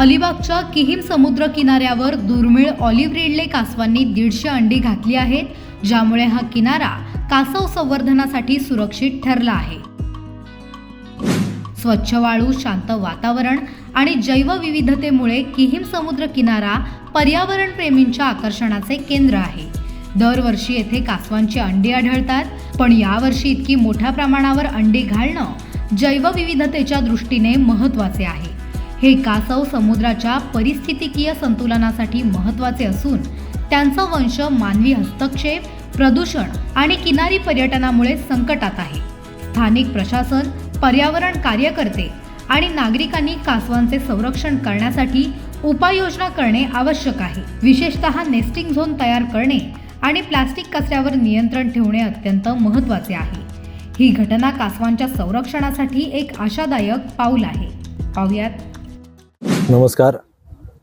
अलिबागच्या किहिम समुद्र किनाऱ्यावर दुर्मिळ ऑलिव्ह रिडले कासवांनी दीडशे अंडी घातली आहेत ज्यामुळे हा किनारा कासव संवर्धनासाठी सुरक्षित ठरला आहे. स्वच्छ वाळू शांत वातावरण आणि जैवविविधतेमुळे किहिम समुद्र किनारा पर्यावरण प्रेमींच्या आकर्षणाचे केंद्र आहे. दरवर्षी येथे कासवांची अंडी आढळतात पण यावर्षी इतकी मोठ्या प्रमाणावर अंडी घालणं जैवविविधतेच्या दृष्टीने महत्त्वाचे आहे. हे कासव समुद्राच्या परिस्थितिकीय संतुलनासाठी महत्त्वाचे असून त्यांचा वंश मानवी हस्तक्षेप प्रदूषण आणि किनारी पर्यटनामुळे संकटात आहे. स्थानिक प्रशासन पर्यावरण कार्यकर्ते आणि नागरिकांनी कासवांचे संरक्षण करण्यासाठी उपाययोजना करणे आवश्यक आहे. विशेषतः नेस्टिंग झोन तयार करणे आणि प्लास्टिक कचऱ्यावर नियंत्रण ठेवणे अत्यंत महत्त्वाचे आहे. ही घटना कासवांच्या संरक्षणासाठी एक आशादायक पाऊल आहे. पाहुयात नमस्कार.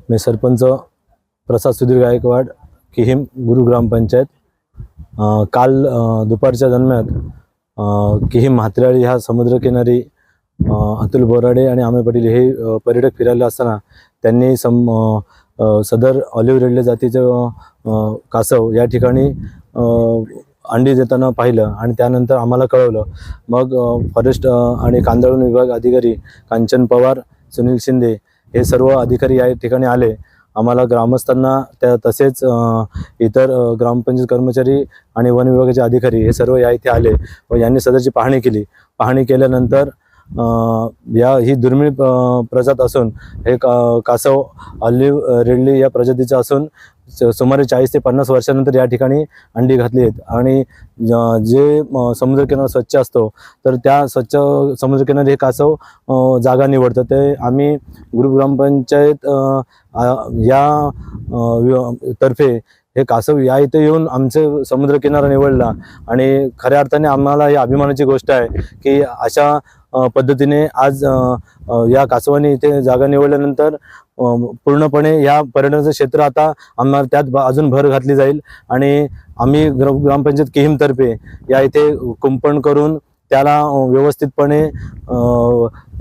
मी सरपंच प्रसाद सुधीर गायकवाड किहीम गुरु ग्रामपंचायत काल दुपारच्या दरम्यान किहिम किहीम म्हात्र्याळी ह्या समुद्रकिनारी अतुल बोराडे आणि आमे पाटील हे पर्यटक फिरायला असताना त्यांनी सम सदर ऑलिव्ह रेडले जातीचं कासव या ठिकाणी अंडी देताना पाहिलं आणि त्यानंतर आम्हाला कळवलं. मग फॉरेस्ट आणि कांदळवन विभाग अधिकारी कांचन पवार सुनील शिंदे हे सर्व अधिकारी या ठिकाणी आले. आम्हाला ग्रामस्थांना त्या तसेच इतर ग्रामपंचायत कर्मचारी आणि वन विभागाचे अधिकारी हे सर्व या इथे आले व यांनी सदरची पाहणी केली. पाहणी केल्यानंतर या ही दुर्मिळ प्रजात असून हे का कासव ऑलिव्ह रेडली या प्रजातीचं असून सुमारे चाळीस ते पन्नास वर्षानंतर या ठिकाणी अंडी घातली आहेत. आणि जे समुद्रकिनारा स्वच्छ असतो तर त्या स्वच्छ समुद्रकिनारी हे कासव जागा निवडतं. ते आम्ही गुरु ग्रामपंचायत या तर्फे हे कासव या इथे येऊन आमचे समुद्रकिनारा निवडला. आणि खऱ्या अर्थाने आम्हाला ही अभिमानाची गोष्ट आहे की अशा पद्धतीने आज या कासवाने इथे जागा निवडल्यानंतर पूर्णपणे या पर्यटनाचं क्षेत्र आता आम्हाला त्यात अजून भर घातली जाईल. आणि आम्ही ग्र ग्रामपंचायत किहीमतर्फे या इथे कुंपण करून त्याला व्यवस्थितपणे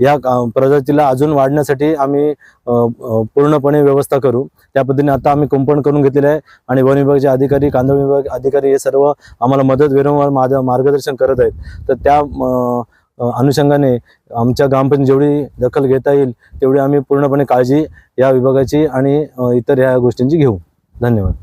या प्रजातीला अजून वाढण्यासाठी आम्ही पूर्णपणे व्यवस्था करू. त्या पद्धतीने आता आम्ही कुंपण करून घेतलेलं आहे. आणि वन विभागाचे अधिकारी कांदळ विभाग अधिकारी हे सर्व आम्हाला मदत विरंवार माझं मार्गदर्शन करत आहेत. तर त्या अ, अनुषंगाने आमच्या ग्रामपंचायत जेवढी दखल घेता येईल तेवढी आम्ही पूर्णपणे काळजी या विभागाची आणि इतर ह्या गोष्टींची घेऊ. धन्यवाद.